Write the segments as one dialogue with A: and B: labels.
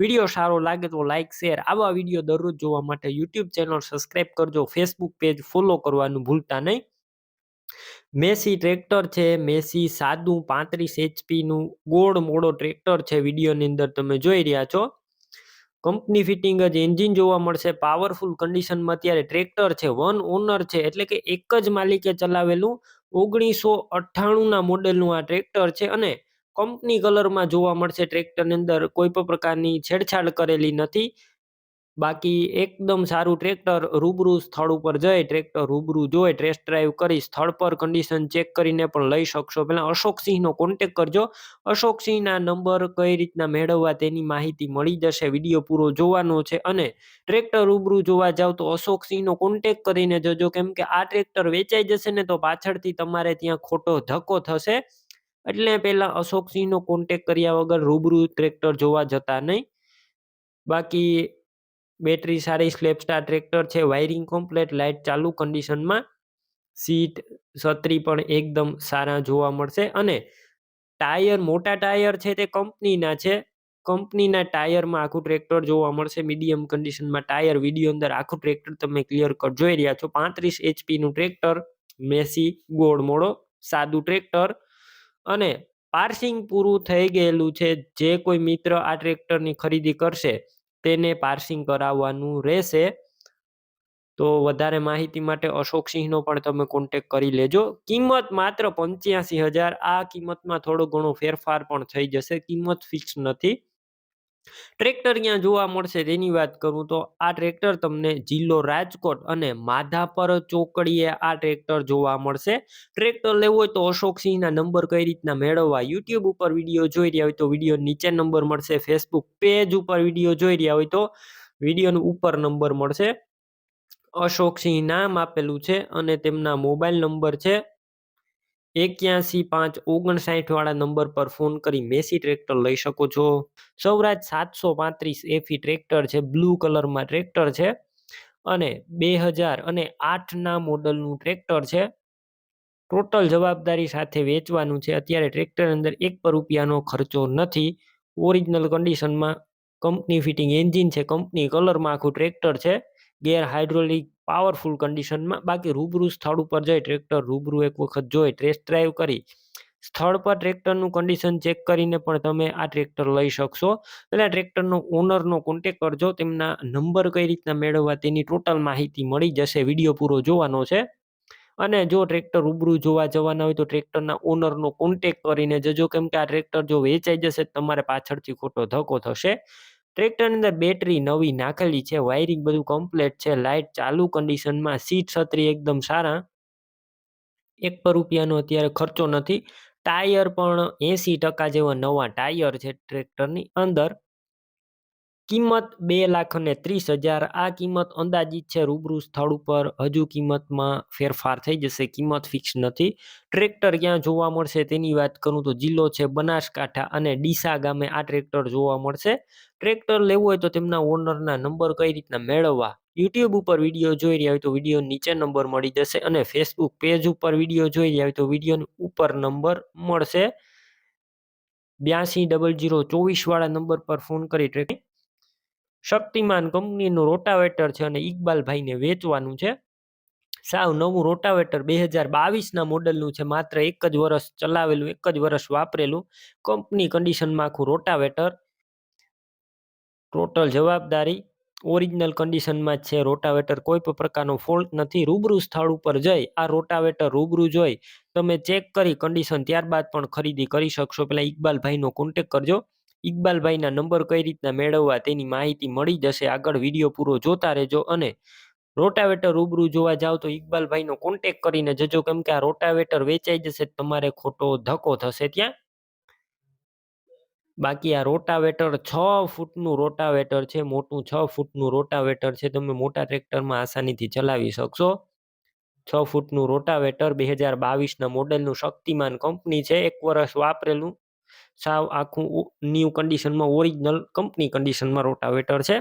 A: Video સારો લાગે તો લાઇક શેર આવા વીડિયો દરરોજ જોવા માટે યુટ્યુબ ચેનલ સબસ્ક્રાઇબ કરજો. ફેસબુક પેજ ફોલો કરવાનું ભૂલતા નહીં. મેસી ટ્રેક્ટર છે, મેસી સાદું, પાંત્રીસ એચપીનું ગોળ મોડો ટ્રેક્ટર છે વિડીયોની અંદર તમે જોઈ રહ્યા છો. કંપની ફિટિંગ જ એન્જિન જોવા મળશે. પાવરફુલ કન્ડિશનમાં અત્યારે ટ્રેક્ટર છે વન ઓનર છે, એટલે કે એક જ માલિકે ચલાવેલું ઓગણીસો અઠ્ઠાણુંના મોડેલનું આ ટ્રેક્ટર છે અને કંપની કલરમાં જોવા મળશે ટ્રેક્ટરની અંદર કોઈ પણ પ્રકારની છેડછાડ કરેલી નથી. બાકી એકદમ સારું ટ્રેક્ટર રૂબરૂ સ્થળ ઉપર જઈ, ટ્રેક્ટર રૂબરૂ જોઈ, ટેસ્ટ ડ્રાઈવ કરી, સ્થળ પર કન્ડિશન ચેક કરીને પણ લઈ શકશો. પહેલાં અશોકસિંહનો કોન્ટેક કરજો. અશોકસિંહના નંબર કઈ રીતના મેળવવા તેની માહિતી મળી જશે, વીડિયો પૂરો જોવાનો છે અને ટ્રેક્ટર રૂબરૂ જોવા જાવ તો અશોકસિંહનો કોન્ટેક કરીને જજો. કેમ કે આ ટ્રેક્ટર વેચાઈ જશે ને તો પાછળથી તમારે ત્યાં ખોટો ધક્કો થશે. એટલે પહેલાં અશોકસિંહનો કોન્ટેક કર્યા વગર રૂબરૂ ટ્રેક્ટર જોવા જતા નહીં. બાકી બેટરી સારી સ્લેપ સ્ટાર ટ્રેક્ટર છે વાયરિંગ કમ્પ્લેટ લાઇટ ચાલુ કન્ડિશનમાં સીટ છત્રી પણ એકદમ સારા જોવા મળશે અને ટાયર મોટા ટાયર છે તે કંપનીના છે. કંપનીના ટાયરમાં આખું ટ્રેક્ટર જોવા મળશે મીડિયમ કન્ડિશનમાં ટાયર વીડિયો અંદર આખું ટ્રેક્ટર તમે ક્લિયર કટ જોઈ રહ્યા છો. પાંત્રીસ એચપીનું ટ્રેક્ટર મેસી ગોળ મોડો સાદું ટ્રેક્ટર અને પાર્સિંગ પૂરું થઈ ગયેલું છે, જે કોઈ મિત્ર આ ટ્રેક્ટરની ખરીદી કરશે, તેને પાર્સિંગ કરાવવાનું રહેશે. તો વધારે માહિતી માટે અશોકસિંહનો પણ તમે કોન્ટેક કરી લેજો. કિંમત માત્ર પંચ્યાસી હજાર, આ કિંમતમાં થોડો ઘણો ફેરફાર પણ થઈ જશે, કિંમત ફિક્સ નથી. ટ્રેક્ટર ક્યાં જોવા મળશે, તેની વાત કરું તો આ ટ્રેક્ટર તમને જિલ્લો રાજકોટ અને માધાપર ચોકડીએ આ ટ્રેક્ટર જોવા મળશે. ટ્રેક્ટર લેવું હોય તો અશોકસિંહના નંબર કઈ રીતના મેળવવા, યુટ્યુબ ઉપર વીડિયો જોઈ રહ્યા હોય તો વીડિયો નીચે નંબર મળશે, ફેસબુક પેજ ઉપર વીડિયો જોઈ રહ્યા હોય તો વિડીયોનો ઉપર નંબર મળશે. અશોકસિંહ નામ આપેલું છે અને તેમના મોબાઈલ નંબર છે. એક્યાસી પાંચ ઓગણસાઠ વાળા નંબર પર ફોન કરી મેસી ટ્રેક્ટર લઈ શકો છો. સૌરાજ સાતસો પાંત્રીસ એફી ટ્રેક્ટર છે, બ્લુ કલરમાં ટ્રેક્ટર છે અને બે હજાર અને આઠના મોડલનું ટ્રેક્ટર છે. ટોટલ જવાબદારી સાથે વેચવાનું છે. અત્યારે ટ્રેક્ટર અંદર એક પર રૂપિયાનો ખર્ચો નથી. ઓરિજિનલ કન્ડિશનમાં કંપની ફિટિંગ એન્જિન છે. કંપની કલરમાં આખું ટ્રેક્ટર છે. ગેર હાઇડ્રોલિક પાવરફુલ કન્ડિશનમાં બાકી રૂબરૂ સ્થળ ઉપર જઈ ટ્રેક્ટર રૂબરૂ એક વખત જોઈ ટેસ્ટ ડ્રાઈવ કરી. સ્થળ પર ટ્રેક્ટરનું કન્ડિશન ચેક કરીને પણ તમે આ ટ્રેક્ટર લઈ શકશો. એટલે ટ્રેક્ટરનો ઓનરનો કોન્ટેક કરજો. તેમના નંબર કઈ રીતના મેળવવા તેની ટોટલ માહિતી મળી જશે. વીડિયો પૂરો જોવાનો છે. અને જો ટ્રેક્ટર રૂબરૂ જોવા જવાના હોય તો ટ્રેક્ટરના ઓનરનો કોન્ટેક કરીને જજો. કેમ કે આ ટ્રેક્ટર જો વેચાઈ જશે તમારે પાછળથી ખોટો ધક્કો થશે. ટ્રેક્ટરની અંદર બેટરી નવી નાખેલી છે, વાયરિંગ બધું કમ્પ્લેટ છે, લાઇટ ચાલુ કન્ડિશનમાં સીટ છત્રી એકદમ સારા. એક પર રૂપિયાનો અત્યારે ખર્ચો નથી. ટાયર પણ એંસી ટકા જેવા નવા ટાયર છે ટ્રેક્ટરની અંદર. કિંમત બે લાખ અને ત્રીસ હજાર. આ કિંમત અંદાજિત છે રૂબરૂ સ્થળ ઉપર. હજુ કિંમતમાં ફેરફાર થઈ જશે. કિંમત ફિક્સ નથી. ટ્રેક્ટર ક્યાં જોવા મળશે તેની વાત કરું તો જિલ્લો છે બનાસકાંઠા અને ડીસા ગામે આ ટ્રેક્ટર જોવા મળશે. ટ્રેક્ટર લેવું હોય તો તેમના ઓનરના નંબર કઈ રીતના મેળવવા? યુટ્યુબ ઉપર વીડિયો જોઈ રહ્યા હોય તો વીડિયો નીચે નંબર મળી જશે અને ફેસબુક પેજ ઉપર વીડિયો જોઈ રહ્યા હોય તો વીડિયો ઉપર નંબર મળશે. બ્યાસી ડબલ જીરો ચોવીસ વાળા નંબર પર ફોન કરી ટ્રેકિંગ શક્તિમાન કંપનીનું રોટાવેટર છે અને ઇકબાલભાઈને વેચવાનું છે. સાવ નવું રોટાવેટર બે હજાર બાવીસના મોડલનું છે. માત્ર એક જ વર્ષ ચલાવેલું, એક જ વર્ષ વાપરેલું. કંપની કન્ડિશનમાં આખું રોટાવેટર. ટોટલ જવાબદારી ઓરિજિનલ કન્ડિશનમાં છે. રોટાવેટર કોઈ પણ પ્રકારનો ફોલ્ટ નથી. રૂબરૂ સ્થળ ઉપર જઈ આ રોટાવેટર રૂબરૂ જોઈ. તમે ચેક કરી કન્ડિશન ત્યારબાદ પણ ખરીદી કરી શકશો. પહેલાં ઇકબાલભાઈનો કોન્ટેક કરજો. ઇકબાલભાઈના નંબર કઈ રીતના મેળવવા તેની માહિતી મળી જશે આગળ વીડિયો પૂરો જોતા રહેજો અને રોટાવેટર રૂબરૂ જોવા જાઓ તો ઇકબાલભાઈનો કોન્ટેક કરીને જજો કેમ કે આ રોટાવેટર વેચાઈ જશે તમારે ખોટો ધક્કો થશે ત્યાં. બાકી આ રોટાવેટર છ ફૂટનું રોટાવેટર છે, મોટું છ ફૂટનું રોટાવેટર છે, તમે મોટા ટ્રેક્ટરમાં આસાનીથી ચલાવી શકશો. છ ફૂટનું રોટાવેટર બે હજાર બાવીસના મોડેલનું શક્તિમાન કંપની છે, એક વર્ષ વાપરેલું. સાવ આખું ન્યૂ કન્ડિશનમાં ઓરિજિનલ કંપની કન્ડિશનમાં રોટાવેટર છે.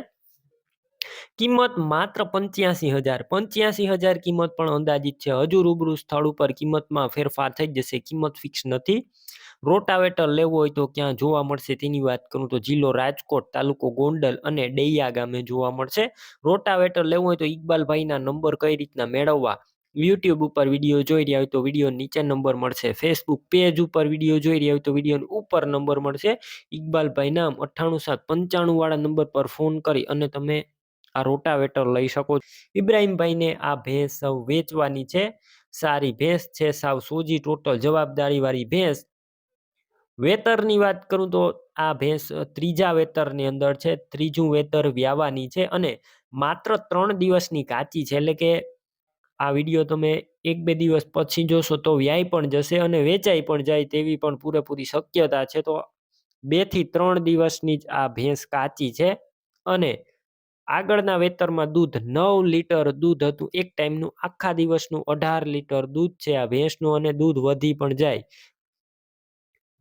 A: કિંમત માત્ર પંચ્યાસી હજાર પંચ્યાસી હજાર કિંમત પણ અંદાજિત છે. હજુ રૂબરૂ સ્થળ ઉપર કિંમતમાં ફેરફાર થઈ જશે, કિંમત ફિક્સ નથી. રોટાવેટર લેવો હોય તો ક્યાં જોવા મળશે તેની વાત કરું તો જિલ્લો રાજકોટ, તાલુકો ગોંડલ અને ડૈયા ગામે જોવા મળશે. રોટાવેટર લેવું હોય તો ઇકબાલભાઈના નંબર કઈ રીતના મેળવવા? યુટ્યુબ ઉપર વીડિયો જોઈ રહ્યા હોય તો વીડિયો નીચે નંબર મળશે. ફેસબુક પેજ ઉપર વીડિયો જોઈ રહ્યા હોય તો વીડિયો ઉપર નંબર મળશે. ઇકબાલભાઈ નામ અઠ્ઠાણું સાત પંચાણું વાળા નંબર પર ફોન કરી અને તમે આ રોટાવેટર લઈ શકો છો. ઇબ્રાહીમભાઈને આ ભેંસ વેચવાની છે. સારી ભેંસ છે, સાવ સોજી ટોટલ જવાબદારી વાળી ભેંસ. વેતરની વાત કરું તો આ ભેંસ ત્રીજા વેતરની અંદર છે. ત્રીજું વેતર વ્યાવાની છે અને માત્ર ત્રણ દિવસની કાચી છે. એટલે કે આ વીડિયો તમે એક બે દિવસ પછી જોશો તો વ્યાય પણ જશે અને વેચાઈ પણ જાય તેવી પણ પૂરેપૂરી શક્યતા છે. તો બેથી ત્રણ દિવસની જ આ ભેંસ કાચી છે અને આગળના વેતરમાં દૂધ નવ લીટર દૂધ હતું. એક ટાઈમનું આખા દિવસનું અઢાર લીટર દૂધ છે આ ભેંસનું અને દૂધ વધી પણ જાય.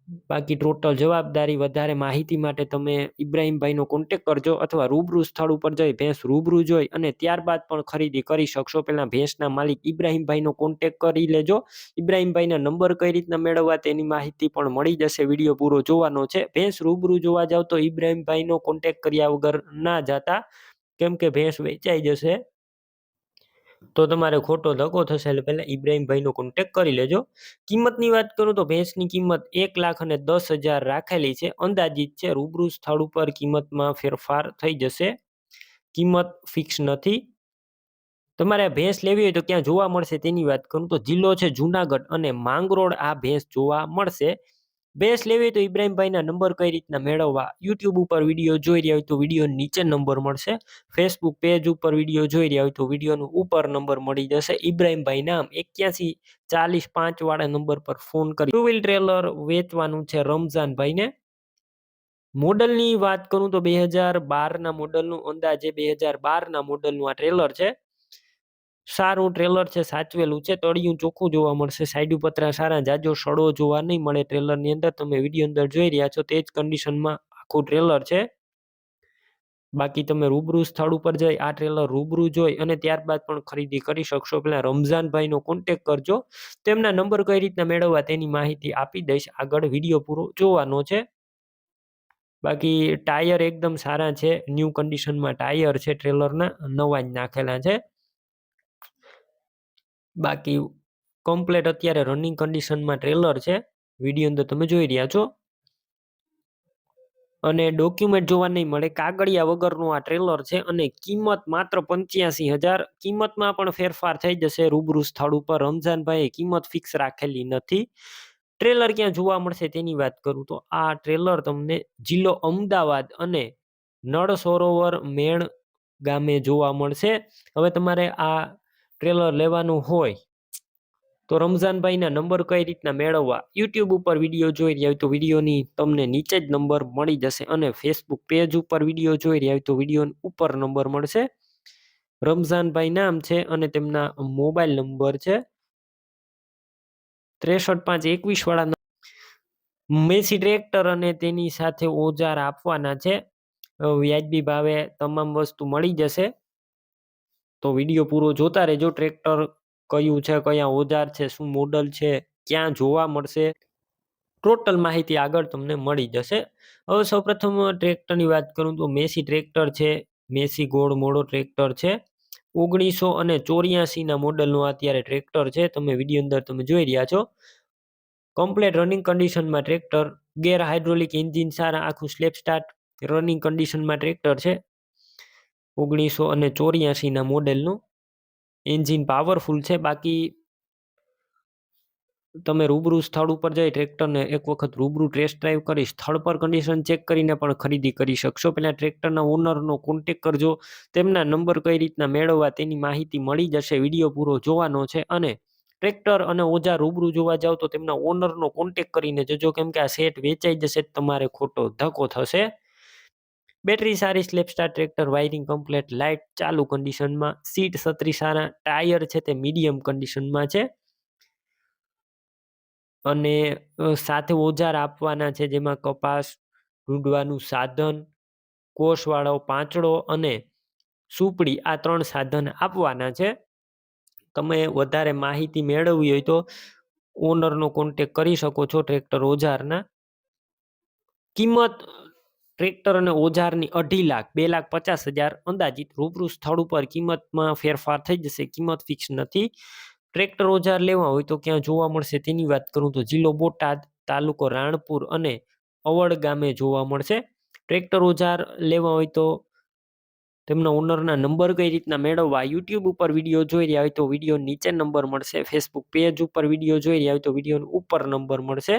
A: બાકી ટોટલ જવાબદારી વધારે માહિતી માટે તમે ઇબ્રાહીમભાઈનો કોન્ટેક કરજો અથવા રૂબરૂ સ્થળ ઉપર જઈ ભેંસ રૂબરૂ જોઈ અને ત્યારબાદ પણ ખરીદી કરી શકશો. પહેલાં ભેંસના માલિક ઇબ્રાહીમભાઈનો કોન્ટેક કરી લેજો. ઇબ્રાહીમભાઈના નંબર કઈ રીતના મેળવવા તેની માહિતી પણ મળી જશે. વીડિયો પૂરો જોવાનો છે. ભેંસ રૂબરૂ જોવા જાવ તો ઇબ્રાહીમભાઈનો કોન્ટેક કર્યા વગર ના જતા. કેમ કે ભેંસ વેચાઈ જશે. તો તમારે ખોટો ધક્કો થશે એટલે પહેલાં ઇબ્રાહીમભાઈનો કોન્ટેક કરી લેજો. કિંમતની વાત કરું તો ભેંસની કિંમત એક લાખ અને દસ હજાર રાખેલી છે. અંદાજિત છે રૂબરૂ સ્થળ ઉપર કિંમતમાં ફેરફાર થઈ જશે. કિંમત ફિક્સ નથી. તમારે ભેંસ લેવી હોય તો ક્યાં જોવા મળશે તેની વાત કરું તો જિલ્લો છે જુનાગઢ અને માંગરોળ આ ભેંસ જોવા મળશે. ભેંસ લેવી તો ઇબ્રાહીમભાઈના નંબર કઈ રીતના મેળવવા? યુટ્યુબ ઉપર વીડિયો જોઈ રહ્યા હોય તો વીડિયો નીચે નંબર મળશે. ફેસબુક પેજ ઉપર વીડિયો જોઈ રહ્યા હોય તો વિડીયોનો ઉપર નંબર મળી જશે. ઇબ્રાહીમભાઈ નામ એક્યાસી ચાલીસ પાંચ વાળા નંબર પર ફોન કરી. ટુ વ્હીલ ટ્રેલર વેચવાનું છે રમઝાનભાઈને. મોડલની વાત કરું તો બે હજાર બારના મોડલનું અંદાજે બે હજાર બારના મોડલનું આ ટ્રેલર છે. સારું ટ્રેલર છે, સાચવેલું છે, તળિયું ચોખ્ખું જોવા મળશે. સાઈડ પતરા સારા જાજો સડો જોવા નહીં મળે ટ્રેલરની અંદર. તમે વીડિયો અંદર જોઈ રહ્યા છો, તે જ કન્ડિશનમાં આખું ટ્રેલર છે. બાકી તમે રૂબરૂ સ્થળ ઉપર જઈ, આ ટ્રેલર રૂબરૂ જોઈ અને ત્યારબાદ પણ ખરીદી કરી શકશો. પહેલાં રમઝાનભાઈનો કોન્ટેક કરજો. તેમના નંબર કઈ રીતના મેળવવા તેની માહિતી આપી દઈશ. આગળ વીડિયો પૂરો જોવાનો છે. બાકી ટાયર એકદમ સારા છે. ન્યૂ કન્ડિશનમાં ટાયર છે ટ્રેલરના નવા જ નાખેલા છે. બાકી કમ્પ્લેટ અત્યારે રનિંગ કન્ડિશનમાં ટ્રેલર છે. વીડિયો અંદર તમે જોઈ રહ્યા છો. અને ડોક્યુમેન્ટ જોવા નહીં મળે, કાગળિયા વગરનું આ ટ્રેલર છે અને કિંમત માત્ર પંચ્યાસી હજાર. કિંમતમાં પણ ફેરફાર થઈ જશે. રૂબરૂ સ્થળ ઉપર રમઝાનભાઈએ કિંમત ફિક્સ રાખેલી નથી. ટ્રેલર ક્યાં જોવા મળશે તેની વાત કરું તો આ ટ્રેલર તમને જિલ્લો અમદાવાદ અને નળ સરોવર મેણ ગામે જોવા મળશે. હવે તમારે આ ટ્રેલર લેવાનું હોય, તો રમઝાનભાઈના નંબર કઈ રીતના મેળવવા? યુટ્યુબ ઉપર વીડિયો જોઈ રહ્યા હોય તો વિડીયોની તમને નીચે જ નંબર મળી જશે અને ફેસબુક પેજ ઉપર વીડિયો જોઈ રહ્યા હોય તો વીડિયો ઉપર નંબર મળશે. રમઝાનભાઈ નામ છે અને તેમના મોબાઈલ નંબર છે. ત્રેસઠ પાંચ એકવીસ વાળા મેસી ટ્રેક્ટર અને તેની સાથે ઓજાર આપવાના છે. વ્યાજબી ભાવે તમામ વસ્તુ મળી જશે. તો વીડિયો પૂરો જોતા રહેજો. ટ્રેક્ટર કયું છે, કયા ઓજાર છે, શું મોડલ છે, ક્યાં જોવા મળશે? ટોટલ માહિતી આગળ તમને મળી જશે. હવે સૌપ્રથમ ટ્રેક્ટરની વાત કરું તો મેસી ટ્રેક્ટર છે. મેસી ગોળ મોડો ટ્રેક્ટર છે. ઓગણીસો અને ચોર્યાસીના મોડલનું અત્યારે ટ્રેક્ટર છે. તમે વીડિયો અંદર તમે જોઈ રહ્યા છો. કમ્પ્લેટ રનિંગ કન્ડિશનમાં ટ્રેક્ટર, ગેર હાઇડ્રોલિક એન્જિન સારા, આખું સ્લેપ સ્ટાર્ટ રનિંગ કન્ડિશનમાં ટ્રેક્ટર છે. ઓગણીસો અને ચોર્યાસીના મોડેલનું એન્જિન પાવરફુલ છે. બાકી તમે રૂબરૂ સ્થળ ઉપર જઈ ટ્રેક્ટરને એક વખત રૂબરૂ ટેસ્ટ ડ્રાઈવ કરી સ્થળ પર કન્ડિશન ચેક કરીને પણ ખરીદી કરી શકશો. પહેલાં ટ્રેક્ટરના ઓનરનો કોન્ટેક કરજો. તેમના નંબર કઈ રીતના મેળવવા તેની માહિતી મળી જશે. વીડિયો પૂરો જોવાનો છે અને ટ્રેક્ટર અને ઓજા રૂબરૂ જોવા જાવ તો તેમના ઓનરનો કોન્ટેક કરીને જજો. કેમ કે આ સેટ વેચાઈ જશે તમારે ખોટો ધક્કો થશે. બેટરી સારી self start tractor, wiring complete, light, ચાલુ કન્ડિશનમાં, સીટ સત્રી સારા, ટાયર છે તે મીડિયમ કન્ડિશનમાં છે. અને સાથે ઓજાર આપવાના છે જેમાં કપાસ, ઢૂંઢવાનું સાધન, કોષવાળો પાંચડો અને સુપડી આ ત્રણ સાધન આપવાના છે. તમે વધારે માહિતી મેળવવી હોય તો ઓનરનો કોન્ટેક કરી શકો છો ટ્રેક્ટર ઓજારના. કિંમત ટ્રેક્ટર અને ઓજારની અઢી લાખ, બે લાખ પચાસ હજાર અંદાજિત રૂબરૂ સ્થળ ઉપર કિંમતમાં ફેરફાર થઈ જશે. કિંમત ફિક્સ નથી. ટ્રેક્ટર, ઓજાર લેવા હોય તો ક્યાં જોવા મળશે? તેની વાત કરું તો જિલ્લો બોટાદ, તાલુકો રાણપુર અને અવડ ગામે જોવા મળશે. ટ્રેક્ટર, ઓજાર લેવા હોય તો તેમના ઓનરના નંબર કઈ રીતના મેળવવા? યુટ્યુબ ઉપર વીડિયો જોઈ રહ્યા હોય તો વીડિયો નીચે નંબર મળશે. ફેસબુક પેજ ઉપર વીડિયો જોઈ રહ્યા હોય તો વીડિયો ઉપર નંબર મળશે.